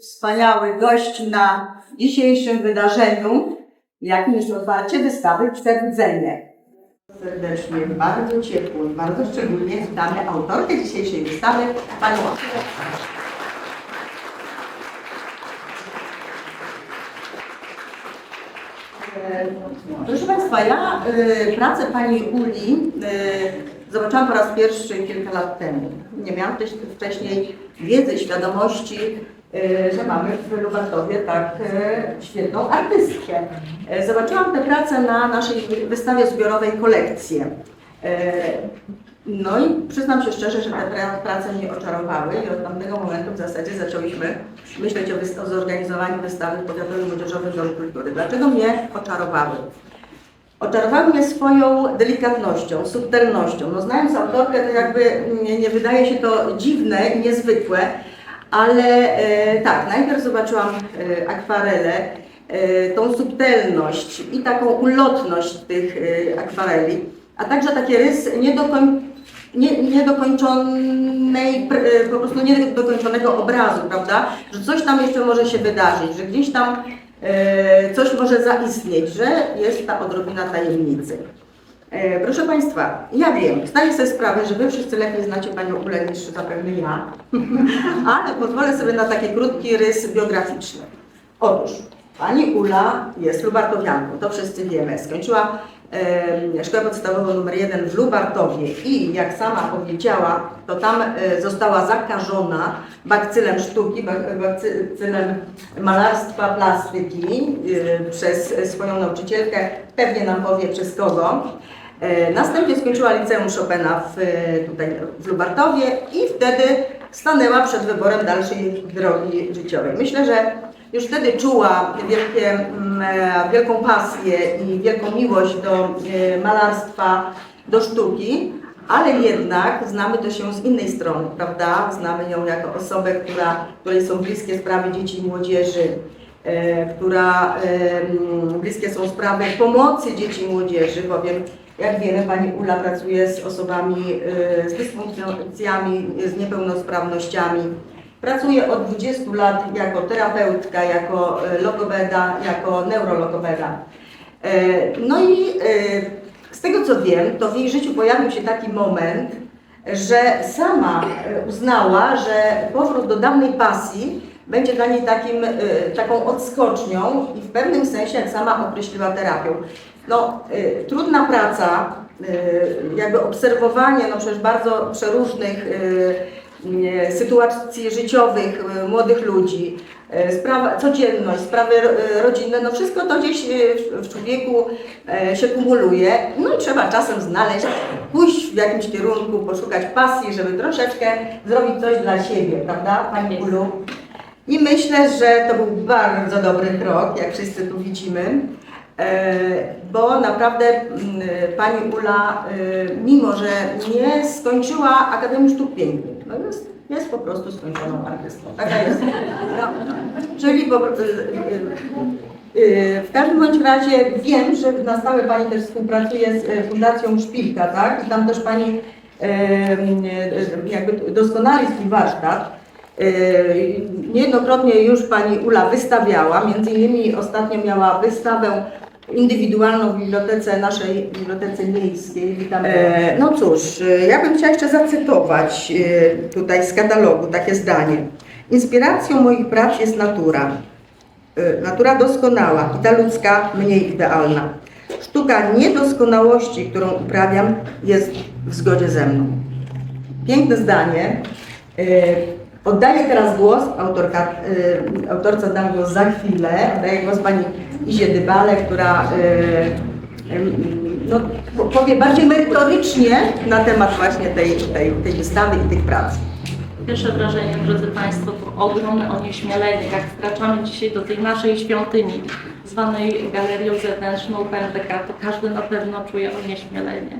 Wspaniały gość na dzisiejszym wydarzeniu, jakim jest otwarcie wystawy Przebudzenie. Serdecznie, bardzo ciepło i bardzo szczególnie witamy autorkę dzisiejszej wystawy, Panią E, Proszę Państwa, ja y, pracę Pani Uli y, zobaczyłam po raz pierwszy kilka lat temu. Nie miałam wcześniej wiedzy, świadomości, że mamy w Lubartowie tak y, świetną artystkę. Y, Zobaczyłam tę pracę na naszej wystawie zbiorowej Kolekcje. Y, No i przyznam się szczerze, że te pra- prace mnie oczarowały i od tamtego momentu w zasadzie zaczęłyśmy myśleć o, o zorganizowaniu wystawy w Powiatowym Młodzieżowym Domu Kultury. Dlaczego mnie oczarowały? Oczarowały mnie swoją delikatnością, subtelnością. No, znając autorkę, to jakby nie, nie wydaje się to dziwne i niezwykłe, ale e, tak, najpierw zobaczyłam e, akwarele, e, tą subtelność i taką ulotność tych akwareli, a także taki rys niedokoń, nie, niedokończonej, po prostu niedokończonego obrazu, prawda? Że coś tam jeszcze może się wydarzyć, że gdzieś tam coś może zaistnieć, że jest ta odrobina tajemnicy. E, Proszę Państwa, ja wiem, zdaję sobie sprawę, że Wy wszyscy lepiej znacie Panią Ulę niż zapewne ja, ale pozwolę sobie na taki krótki rys biograficzny. Otóż Pani Ula jest lubartowianką, to wszyscy wiemy. Skończyła e, szkołę podstawową numer 1 w Lubartowie i jak sama powiedziała, to tam e, została zakażona bakcylem sztuki, bak- bakcylem malarstwa, plastyki e, przez swoją nauczycielkę, pewnie nam powie przez kogo. E, Następnie skończyła liceum Chopina w, e, tutaj w Lubartowie i wtedy stanęła przed wyborem dalszej drogi życiowej. Myślę, że już wtedy czuła wielkie, mm, e, wielką pasję i wielką miłość do malarstwa, do sztuki, ale jednak znamy też ją z innej strony, prawda? Znamy ją jako osobę, która, której są bliskie sprawy dzieci i młodzieży, która bliskie są sprawy pomocy dzieci i młodzieży, bowiem jak wiemy Pani Ula pracuje z osobami e, z dysfunkcjami, z niepełnosprawnościami. Pracuje od 20 lat jako terapeutka, jako e, logopeda, jako neurologopeda. E, No i z tego co wiem, to w jej życiu pojawił się taki moment, że sama uznała, że powrót do dawnej pasji będzie dla niej takim, taką odskocznią i w pewnym sensie, jak sama określiła, terapią. No, e, trudna praca, e, jakby obserwowanie no przecież bardzo przeróżnych e, e, sytuacji życiowych e, młodych ludzi, e, sprawa, codzienność, sprawy e, rodzinne, no wszystko to gdzieś e, w- człowieku e, się kumuluje. No i trzeba czasem znaleźć, pójść w jakimś kierunku, poszukać pasji, żeby troszeczkę zrobić coś dla siebie, prawda, Pani jest. Ulu? I myślę, że to był bardzo dobry krok, jak wszyscy tu widzimy, bo naprawdę mm, Pani Ula, e, mimo że nie skończyła Akademii Sztuk Pięknych, no jest, jest po prostu skończoną artystką. Taka jest. No, czyli po, e, e, e, w każdym bądź razie wiem, że na stałe Pani też współpracuje z e, Fundacją Szpilka, tak? I tam też Pani e, e, jakby doskonali swój warsztat. Niejednokrotnie już Pani Ula wystawiała, między innymi ostatnio miała wystawę indywidualną w bibliotece, naszej bibliotece miejskiej. Witam. E, no cóż, e, ja bym chciała jeszcze zacytować e, tutaj z katalogu takie zdanie. Inspiracją moich prac jest natura. E, natura doskonała i ta ludzka mniej idealna. Sztuka niedoskonałości, którą uprawiam, jest w zgodzie ze mną. Piękne zdanie. E, Oddaję teraz głos, autorka, e, autorce głos za chwilę. Oddaję głos pani Izie Dybale, która e, em, no, po- powie bardziej merytorycznie na temat właśnie tej, tej, tej wystawy i tych prac. Pierwsze wrażenie, drodzy Państwo, to ogromne onieśmielenie, jak wkraczamy dzisiaj do tej naszej świątyni, zwanej Galerią Zewnętrzną PNDK, to każdy na pewno czuje onieśmielenie.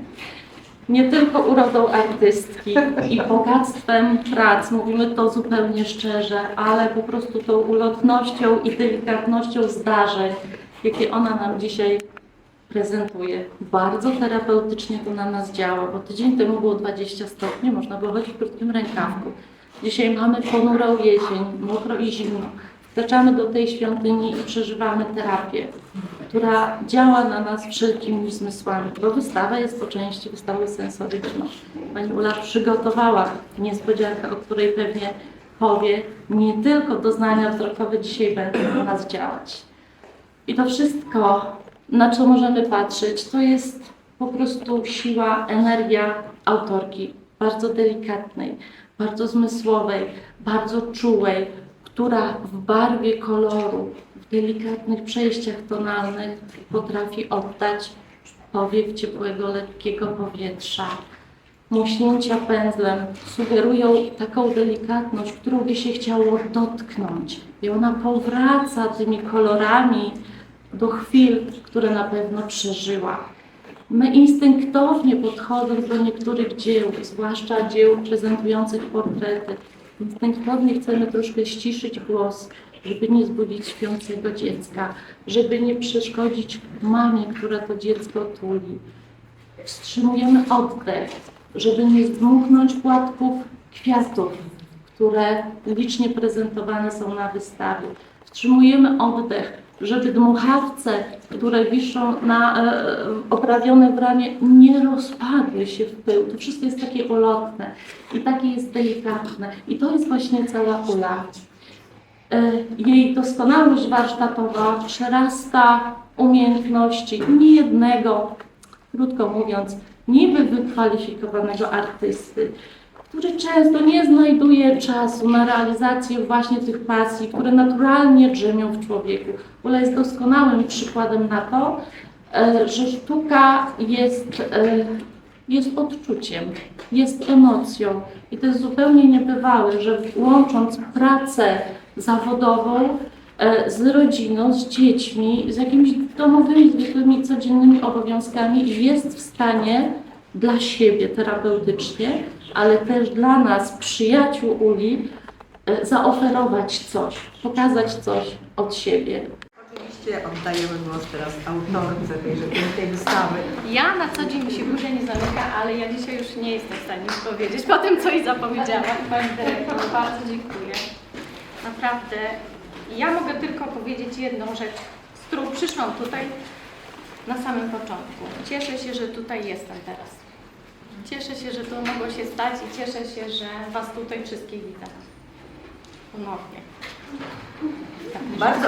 Nie tylko urodą artystki i bogactwem prac, mówimy to zupełnie szczerze, ale po prostu tą ulotnością i delikatnością zdarzeń, jakie ona nam dzisiaj prezentuje. Bardzo terapeutycznie to na nas działa, bo tydzień temu było 20 stopni, można było chodzić w krótkim rękawku. Dzisiaj mamy ponurą jesień, mokro i zimno. Wkraczamy do tej świątyni i przeżywamy terapię, która działa na nas wszelkimi zmysłami, bo wystawa jest po części wystawą sensoryczną. Pani Ula przygotowała niespodziankę, o której pewnie powie, nie tylko doznania wzrokowe dzisiaj będą na nas działać. I to wszystko, na co możemy patrzeć, to jest po prostu siła, energia autorki, bardzo delikatnej, bardzo zmysłowej, bardzo czułej, która w barwie koloru, w delikatnych przejściach tonalnych potrafi oddać powiew ciepłego, lekkiego powietrza. Muśnięcia pędzlem sugerują taką delikatność, którą by się chciało dotknąć. I ona powraca tymi kolorami do chwil, które na pewno przeżyła. My instynktownie podchodząc do niektórych dzieł, zwłaszcza dzieł prezentujących portrety, instynktownie chcemy troszkę ściszyć głos, żeby nie zbudzić śpiącego dziecka, żeby nie przeszkodzić mamie, która to dziecko tuli. Wstrzymujemy oddech, żeby nie zdmuchnąć płatków kwiatów, które licznie prezentowane są na wystawie. Wstrzymujemy oddech, żeby dmuchawce, które wiszą na e, oprawione w nie rozpadły się w pył. To wszystko jest takie ulotne i takie jest delikatne. I to jest właśnie cała ula. E, Jej doskonałość warsztatowa przerasta umiejętności niejednego, krótko mówiąc, niby wykwalifikowanego artysty, który często nie znajduje czasu na realizację właśnie tych pasji, które naturalnie drzemią w człowieku. Ula jest doskonałym przykładem na to, e, że sztuka jest, e, jest odczuciem, jest emocją. I to jest zupełnie niebywałe, że łącząc pracę zawodową e, z rodziną, z dziećmi, z jakimiś domowymi, zwykłymi, codziennymi obowiązkami, jest w stanie dla siebie terapeutycznie, ale też dla nas, przyjaciół Uli, e, zaoferować coś, pokazać coś od siebie. Oczywiście oddajemy głos teraz autorce tejże pięknej wystawy. Ja na co dzień mi się burzia nie zamyka, ale ja dzisiaj już nie jestem w stanie nic powiedzieć po tym, co Iza powiedziała. Pani dyrektor, bardzo dziękuję. Naprawdę, ja mogę tylko powiedzieć jedną rzecz, z którą przyszłam tutaj na samym początku. Cieszę się, że tutaj jestem teraz. Cieszę się, że to mogło się stać i cieszę się, że Was tutaj wszystkich widzę. Ponownie. Tak, Bardzo,